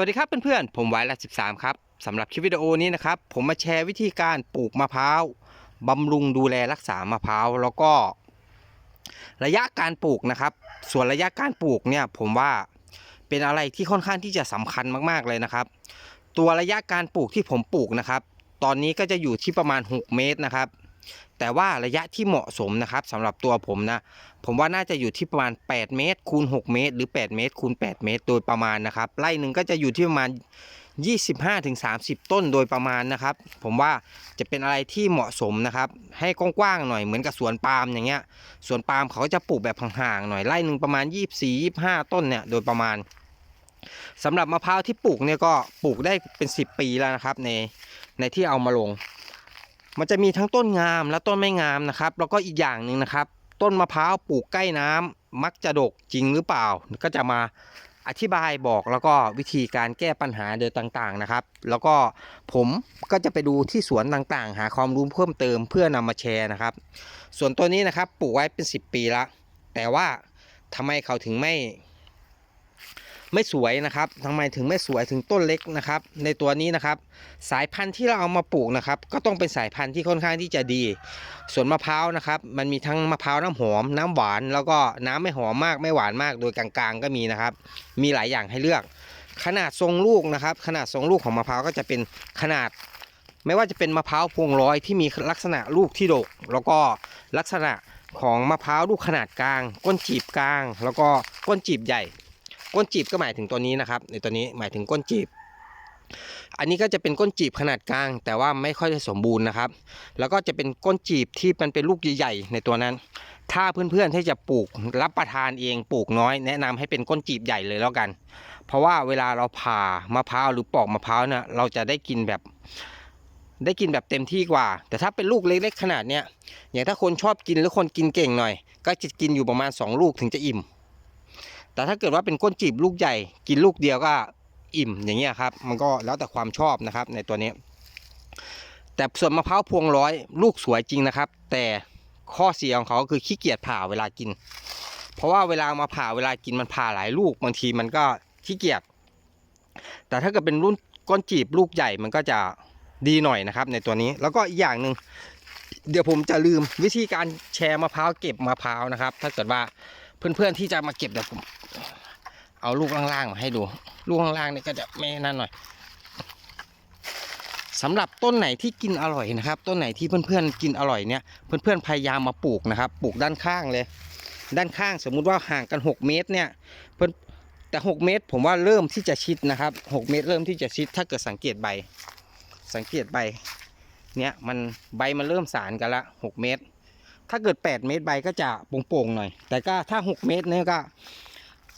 วัสดีครับเพื่อนๆ ผมไวรัส13 ครับสำหรับคลิปวิดีโอนี้นะครับ ผมมาแชร์วิธีการปลูกมะพร้าวบำรุงดูแลรักษามะพร้าวแล้วก็ ระยะการปลูกนะครับ ส่วนระยะการปลูกเนี่ยผมว่าเป็นอะไรที่ค่อนข้างที่จะสำคัญมากๆเลยนะครับ ตัวระยะการปลูกที่ผมปลูกนะครับ ตอนนี้ก็จะอยู่ที่ประมาณ 6 เมตรนะครับ แต่ว่าระยะที่เหมาะสมนะครับสำหรับตัวผมนะ ผมว่าน่าจะอยู่ที่ประมาณ 8 เมตร คูณ 6 เมตร หรือ 8 เมตร คูณ 8 เมตร โดยประมาณนะครับไร่หนึ่งก็จะอยู่ที่ประมาณ 25-30 ต้นโดยประมาณนะครับ ผมว่าจะเป็นอะไรที่เหมาะสมนะครับ ให้กว้างๆหน่อยเหมือนกับสวนปาล์มอย่างเงี้ยสวนปาล์มเขาก็จะปลูกแบบห่างๆหน่อยไร่หนึ่งประมาณ 24-25 ต้นเนี่ยโดยประมาณสำหรับมะพร้าวที่ปลูกเนี่ยก็ปลูกได้เป็น 10 ปีแล้วนะครับในในที่เอามาลง มันจะมีทั้งต้นงามและต้นไม่งามนะครับ แล้วก็อีกอย่างหนึ่งนะครับ ต้นมะพร้าวปลูกใกล้น้ำมักจะดกจริงหรือเปล่า ก็จะมาอธิบายบอกแล้วก็วิธีการแก้ปัญหาโดยต่างๆนะครับ แล้วก็ผมก็จะไปดูที่สวนต่างๆ หาความรู้เพิ่มเติมเพื่อนำมาแชร์นะครับ ส่วนตัวนี้นะครับปลูกไว้เป็น 10 ปีละแต่ว่าทำไมเขาถึงไม่ ไม่สวยนะครับทำไมถึงไม่สวยถึงต้นเล็กนะครับ ในตัวนี้นะครับ สายพันธุ์ที่เราเอามาปลูกนะครับ ก็ต้องเป็นสายพันธุ์ที่ค่อนข้างที่จะดี ส่วนมะพร้าวนะครับ มันมีทั้งมะพร้าวน้ำหอม น้ำหวาน แล้วก็น้ำไม่หอมมากไม่หวานมาก โดยกลางๆ ก็มีนะครับ มีหลายอย่างให้เลือก ขนาดทรงลูกนะครับ ขนาดทรงลูกของมะพร้าวก็จะเป็นขนาด ไม่ว่าจะเป็นมะพร้าวพวงร้อยที่มีลักษณะลูกที่ดก แล้วก็ลักษณะของมะพร้าวลูกขนาดกลาง ก้นจีบกลาง แล้วก็ก้นจีบใหญ่ ก้นจีบก็หมายถึงตัวนี้นะครับ ในตัวนี้หมายถึงก้นจีบ อันนี้ก็จะเป็นก้นจีบขนาดกลาง แต่ว่าไม่ค่อยจะสมบูรณ์นะครับ แล้วก็จะเป็นก้นจีบที่มันเป็นลูกใหญ่ๆในตัวนั้น ถ้าเพื่อนๆที่จะปลูกรับประทานเองปลูกน้อย แนะนำให้เป็นก้นจีบใหญ่เลยแล้วกัน เพราะว่าเวลาเราผ่ามะพร้าวหรือปอกมะพร้าวเนี่ยเราจะได้กินแบบได้กินแบบเต็มที่กว่า แต่ถ้าเป็นลูกเล็กๆขนาดเนี้ยอย่างถ้าคนชอบกินหรือคนกินเก่งหน่อย ก็จะกินอยู่ประมาณ 2 ลูกถึงจะอิ่ม แต่ถ้าเกิดว่าเป็นก้นจีบลูกใหญ่ กินลูกเดียวก็อิ่มอย่างเงี้ยครับ มันก็แล้วแต่ความชอบนะครับในตัวนี้ แต่ส่วนมะพร้าวพวงร้อย ลูกสวยจริงนะครับ แต่ข้อเสียของเขาก็คือขี้เกียจผ่าเวลากิน เพราะว่าเวลามาผ่าเวลากินมันผ่าหลายลูกบางทีมันก็ขี้เกียจแต่ถ้าเกิดเป็นรุ่นก้นจีบลูกใหญ่มันก็จะดีหน่อยนะครับ ในตัวนี้แล้วก็อีกอย่างหนึ่งเดี๋ยวผมจะลืมวิธีการแชร์มะพร้าวเก็บมะพร้าวนะครับ ถ้าเกิดว่า เพื่อนๆที่จะมาเก็บเดี๋ยวผมเอาลูกล่างๆมาให้ดู ลูกล่างๆนี่ก็จะไม่นั่นหน่อยสำหรับต้นไหนที่กินอร่อยนะครับ ต้นไหนที่เพื่อนๆกินอร่อยเนี่ยเพื่อนๆพยายามมาปลูกนะครับ ปลูกด้านข้างเลย ด้านข้างสมมุติว่าห่างกัน 6 เมตรเนี่ยเพื่อนแต่ 6 เมตร ผมว่าเริ่มที่จะชิดนะครับ 6 เมตร เริ่มที่จะชิดถ้าเกิดสังเกตใบ สังเกตใบเนี่ยมันใบมันเริ่มสารกันละ 6 เมตร ถ้าเกิด 8 เมตรใบก็จะโป่งๆหน่อย แต่ก็ถ้า 6 เมตรเนี่ยก็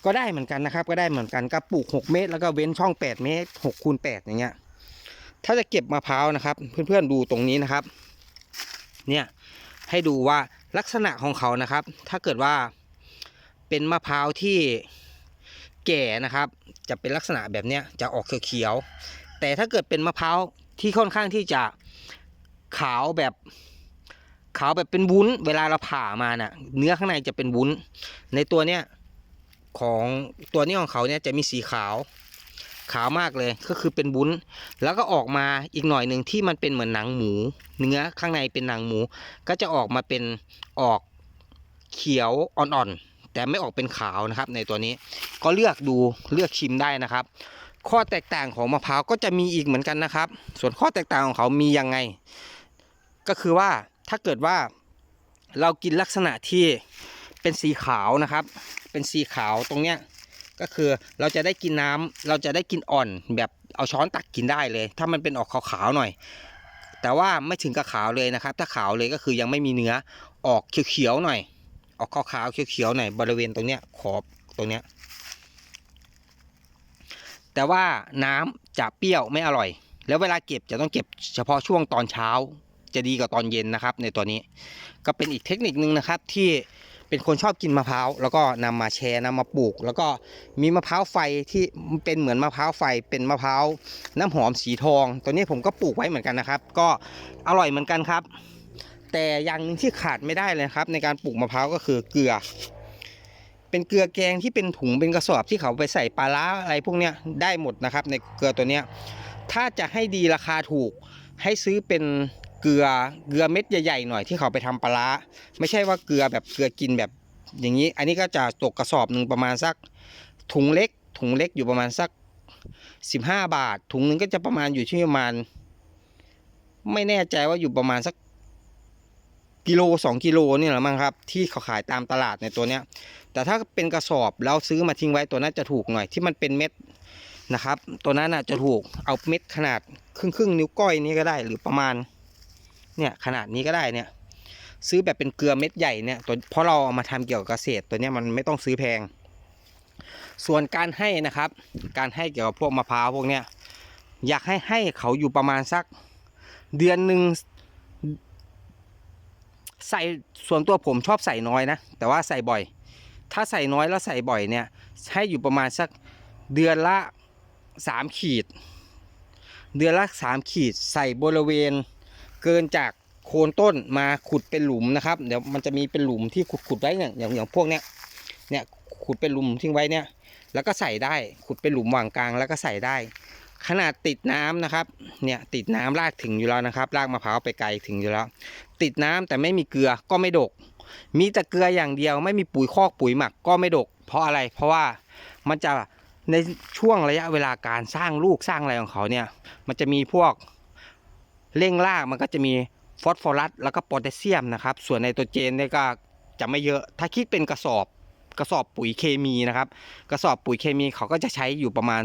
ก็ได้เหมือนกันนะครับ ก็ได้เหมือนกันก็ปลูก 6 เมตร แล้วก็เว้นช่อง 8 เมตร6คูณ8อย่างเงี้ย ถ้าจะเก็บมะพร้าวนะครับ เพื่อนๆดูตรงนี้นะครับ เนี่ยให้ดูว่าลักษณะของเขานะครับ ถ้าเกิดว่าเป็นมะพร้าวที่แก่นะครับ จะเป็นลักษณะแบบเนี้ยจะออกเขียวๆแต่ถ้าเกิดเป็นมะพร้าวที่ค่อนข้างที่จะขาวแบบ ขาวแบบเป็นวุ้น เวลาเราผ่ามาน่ะ เนื้อข้างในจะเป็นวุ้น ในตัวเนี้ยของตัวนี้ของเขาเนี่ยจะมีสีขาวขาวมากเลยก็คือเป็นบุ้น แล้วก็ออกมาอีกหน่อยหนึ่งที่มันเป็นเหมือนหนังหมู เนื้อข้างในเป็นหนังหมู ก็จะออกมาเป็นออกเขียวอ่อนๆ แต่ไม่ออกเป็นขาวนะครับ ในตัวนี้ก็เลือกดูเลือกชิมได้นะครับ ข้อแตกต่างของมะพร้าวก็จะมีอีกเหมือนกันนะครับ ส่วนข้อแตกต่างของเขามียังไง ก็คือว่า ถ้าเกิดว่าเรากินลักษณะที่เป็นสีขาวนะครับ เป็นสีขาวตรงเนี้ยก็คือเราจะได้กินน้ำเราจะได้กินอ่อนแบบเอาช้อนตักกินได้เลย ถ้ามันเป็นออกขาวๆหน่อย แต่ว่าไม่ถึงกับขาวเลยนะครับ ถ้าขาวเลยก็คือยังไม่มีเนื้อออกเขียวๆหน่อย ออกขาวๆเขียวๆหน่อยบริเวณตรงเนี้ยขอบตรงเนี้ยแต่ว่าน้ำจะเปรี้ยวไม่อร่อย แล้วเวลาเก็บจะต้องเก็บเฉพาะช่วงตอนเช้า จะดีกว่าตอนเย็นนะครับ ในตัวนี้ก็เป็นอีกเทคนิคนึงนะครับที่เป็นคนชอบกินมะพร้าวแล้วก็นำมาแชร์นำมาปลูก แล้วก็มีมะพร้าวไฟที่เป็นเหมือนมะพร้าวไฟ เป็นมะพร้าวน้ำหอมสีทอง ตัวนี้ผมก็ปลูกไว้เหมือนกันนะครับ ก็อร่อยเหมือนกันครับ แต่อย่างหนึงที่ขาดไม่ได้เลยครับ ในการปลูกมะพร้าวก็คือเกลือ เป็นเกลือแกงที่เป็นถุงเป็นกระสอบที่เขาไปใส่ปลาร้าอะไรพวกเนี้ยได้หมดนะครับ ในเกลือตัวเนี้ยถ้าจะให้ดีราคาถูกให้ซื้อเป็น เกลือเกลือเม็ดใหญ่ๆหน่อยที่เขาไปทำปลาไม่ใช่ว่าเกลือแบบเกลือกินแบบอย่างนี้ อันนี้ก็จะตกกระสอบหนึ่งประมาณสักถุงเล็ก ถุงเล็กอยู่ประมาณสัก 15 บาท ถุงหนึ่งก็จะประมาณอยู่ที่ประมาณ ไม่แน่ใจว่าอยู่ประมาณสักกิโลสองกิโลนี่แหละมั้งครับ ที่เขาขายตามตลาดในตัวเนี้ย แต่ถ้าเป็นกระสอบแล้วซื้อมาทิ้งไว้ตัวนั้นจะถูกหน่อยที่มันเป็นเม็ดนะครับ ตัวนั้นน่ะจะถูกเอาเม็ดขนาดครึ่งครึ่งนิ้วก้อยนี้ก็ได้หรือประมาณ เนี่ยขนาดนี้ก็ได้เนี่ย ซื้อแบบเป็นเกลือเม็ดใหญ่เนี่ยตัวเพราะเราเอามาทำเกี่ยวกับเกษตรตัวเนี้ยมันไม่ต้องซื้อแพง ส่วนการให้นะครับ การให้เกี่ยวกับพวกมะพร้าวพวกเนี้ยอยากให้ให้เขาอยู่ประมาณสักเดือนหนึ่งใส่ส่วนตัวผมชอบใส่น้อยนะแต่ว่าใส่บ่อย ถ้าใส่น้อยแล้วใส่บ่อยเนี่ย ให้อยู่ประมาณสักเดือนละสามขีด เดือนละสามขีดใส่บริเวณ เกินจากโคนต้นมาขุดเป็นหลุมนะครับ เดี๋ยวมันจะมีเป็นหลุมที่ขุดขุดไว้เนี่ยอย่างอย่างพวกเนี้ยเนี่ยขุดเป็นหลุมทิ้งไว้เนี่ย แล้วก็ใส่ได้ขุดเป็นหลุมวางกลางแล้วก็ใส่ได้ ขนาดติดน้ำนะครับเนี่ยติดน้ำรากถึงอยู่แล้วนะครับรากมะพร้าวไปไกลถึงอยู่แล้ว ติดน้ำแต่ไม่มีเกลือก็ไม่ดก มีแต่เกลืออย่างเดียว ไม่มีปุ๋ยคอกปุ๋ยหมักก็ไม่ดก เพราะอะไรเพราะว่ามันจะในช่วงระยะเวลาการสร้างลูกสร้างอะไรของเขาเนี่ยมันจะมีพวก เร่งรากมันก็จะมีฟอสฟอรัสแล้วก็โพแทสเซียมนะครับ ส่วนไนโตรเจนเนี่ยก็จะไม่เยอะ ถ้าคิดเป็นกระสอบกระสอบปุ๋ยเคมีนะครับ กระสอบปุ๋ยเคมีเขาก็จะใช้อยู่ประมาณ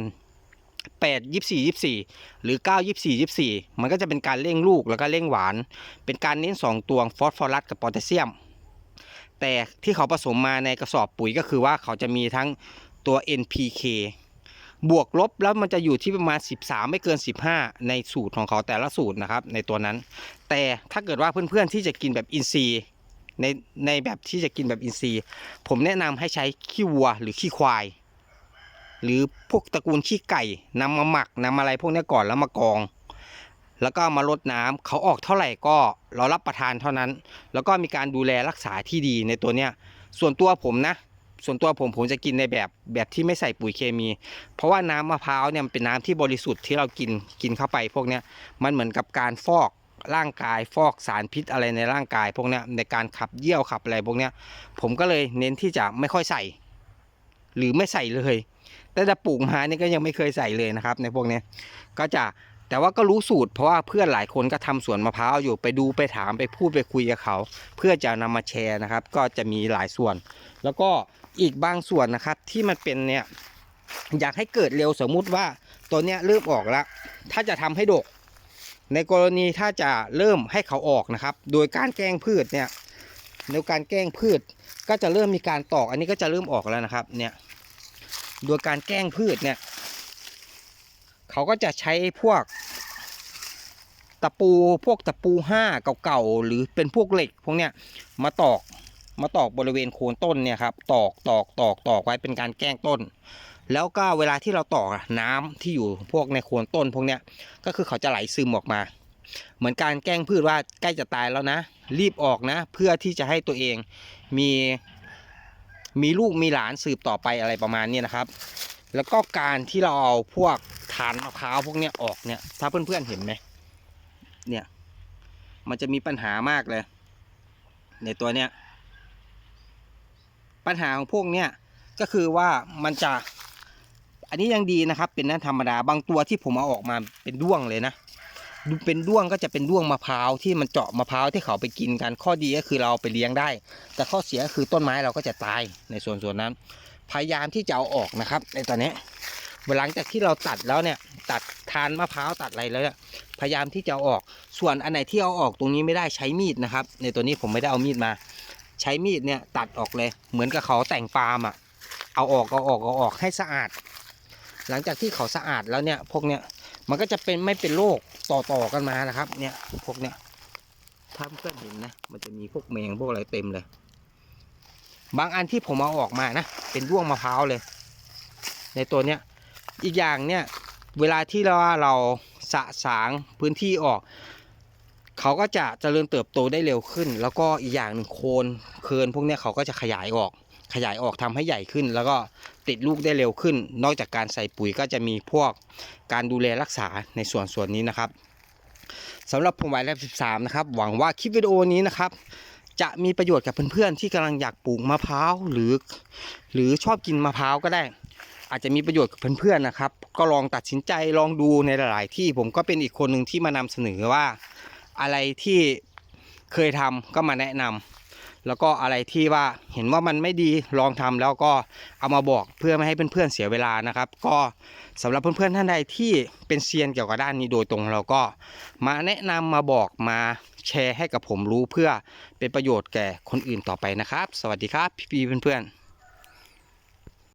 8 24 24 หรือ 9 24 24 มันก็จะเป็นการเร่งลูกแล้วก็เร่งหวาน เป็นการเน้น 2 ตัวฟอสฟอรัสกับโพแทสเซียม แต่ที่เขาผสมมาในกระสอบปุ๋ยก็คือว่าเขาจะมีทั้งตัว NPK บวกลบแล้วมันจะอยู่ที่ประมาณ 13 ไม่เกิน 15 ในสูตรของเขาแต่ละสูตรนะครับ ในตัวนั้น แต่ถ้าเกิดว่าเพื่อนๆที่จะกินแบบอินทรีย์ในในแบบที่จะกินแบบอินทรีย์ ผมแนะนำให้ใช้ขี้วัวหรือขี้ควาย หรือพวกตระกูลขี้ไก่นำมาหมักนำอะไรพวกนี้ก่อนแล้วมากอง แล้วก็มาลดน้ำเขาออกเท่าไหร่ก็เรารับประทานเท่านั้น แล้วก็มีการดูแลรักษาที่ดีในตัวเนี้ยส่วนตัวผมนะ ส่วนตัวผมผมจะกินในแบบแบบที่ไม่ใส่ปุ๋ยเคมี เพราะว่าน้ำมะพร้าวเนี่ยมันเป็นน้ำที่บริสุทธิ์ที่เรากินกินเข้าไปพวกเนี้ยมันเหมือนกับการฟอกร่างกายฟอกสารพิษอะไรในร่างกาย พวกเนี้ยในการขับเยี่ยวขับอะไรพวกเนี้ยผมก็เลยเน้นที่จะไม่ค่อยใส่ หรือไม่ใส่เลย แต่จะปลูกมานี่ก็ยังไม่เคยใส่เลยนะครับ ในพวกเนี้ยก็จะแต่ว่าก็รู้สูตรเพราะว่าเพื่อนหลายคนก็ทำสวนมะพร้าวอยู่ไปดูไปถามไปพูดไปคุยกับเขา เพื่อจะนำมาแชร์นะครับ ก็จะมีหลายส่วน แล้วก็ อีกบางส่วนนะครับที่มันเป็นเนี่ยอยากให้เกิดเร็วสมมุติว่าตัวเนี้ยเริ่มออกแล้วถ้าจะทำให้ดก ในกรณีถ้าจะเริ่มให้เขาออกนะครับ โดยการแกล้งพืชเนี่ยในการแกล้งพืชก็จะเริ่มมีการตอกอันนี้ก็จะเริ่มออกแล้วนะครับเนี่ยโดยการแกล้งพืชเนี่ยเขาก็จะใช้พวกตะปูพวกตะปูห้าเก่าๆหรือเป็นพวกเหล็กพวกเนี้ยมาตอก มาตอกบริเวณโคนต้นเนี่ยครับตอกตอกตอกตอกไว้เป็นการแกล้งต้น แล้วก็เวลาที่เราตอกน้ำที่อยู่พวกในโคนต้นพวกเนี้ยก็คือเขาจะไหลซึมออกมา เหมือนการแกล้งพืชว่าใกล้จะตายแล้วนะ รีบออกนะ เพื่อที่จะให้ตัวเองมีมีลูกมีหลานสืบต่อไปอะไรประมาณนี้นะครับ แล้วก็การที่เราเอาพวกฐานมะพร้าวพวกเนี้ยออกเนี่ยถ้าเพื่อนๆเห็นไหมเนี่ยมันจะมีปัญหามากเลย ในตัวเนี้ย ปัญหาของพวกเนี้ยก็คือว่ามันจะ อันนี้ยังดีนะครับ เป็นนั่นธรรมดาบางตัวที่ผมเอาออกมาเป็นด้วงเลยนะดูเป็นด้วงก็จะเป็นด้วงมะพร้าวที่มันเจาะมะพร้าวที่เขาไปกินกันข้อดีก็คือเราเอาไปเลี้ยงได้ แต่ข้อเสียก็คือต้นไม้เราก็จะตายในส่วนส่วนนั้น พยายามที่จะเอาออกนะครับ ในตอนนี้หลังจากที่เราตัดแล้วเนี่ยตัดทานมะพร้าวตัดอะไรแล้วเนี่ยพยายามที่จะเอาออกส่วนอันไหนที่เอาออกตรงนี้ไม่ได้ใช้มีดนะครับ ในตัวนี้ผมไม่ได้เอามีดมา ใช้มีดเนี่ยตัดออกเลย เหมือนกับเขาแต่งฟาร์มอะ เอาออกเอาออกเอาออกให้สะอาด หลังจากที่เขาสะอาดแล้วเนี่ย พวกเนี้ยมันก็จะเป็นไม่เป็นโรคต่อต่อกันมานะครับ เนี่ยพวกเนี้ยถ้าเพื่อนเห็นนะมันจะมีพวกแมงพวกอะไรเต็มเลย บางอันที่ผมเอาออกมานะเป็นด้วงมะพร้าวเลย ในตัวเนี้ยอีกอย่างเนี่ยเวลาที่เราเราสะสางพื้นที่ออก เขาก็จะเจริญเติบโตได้เร็วขึ้น แล้วก็อีกอย่างหนึ่งโคนเคินพวกนี้เขาก็จะขยายออก ขยายออกทำให้ใหญ่ขึ้น แล้วก็ติดลูกได้เร็วขึ้น นอกจากการใส่ปุ๋ยก็จะมีพวกการดูแลรักษาในส่วนส่วนนี้นะครับสำหรับผมไวแลบ13 นะครับ หวังว่าคลิปวิดีโอนี้นะครับ จะมีประโยชน์กับเพื่อนๆที่กำลังอยากปลูกมะพร้าวหรือ หรือชอบกินมะพร้าวก็ได้ อาจจะมีประโยชน์กับเพื่อนๆนะครับ ก็ลองตัดสินใจลองดูในหลาย ๆ ที่ผมก็เป็นอีกคนหนึ่งที่มานำเสนอว่า อะไรที่เคยทำก็มาแนะนำแล้วก็อะไรที่ว่าเห็นว่ามันไม่ดีลองทำแล้วก็เอามาบอกเพื่อไม่ให้เพื่อนๆเสียเวลานะครับ ก็สำหรับเพื่อนๆท่านใดที่เป็นเซียนเกี่ยวกับด้านนี้โดยตรงเราก็มาแนะนำมาบอกมาแชร์ให้กับผมรู้เพื่อเป็นประโยชน์แก่คนอื่นต่อไปนะครับ สวัสดีครับพี่ๆเพื่อนๆ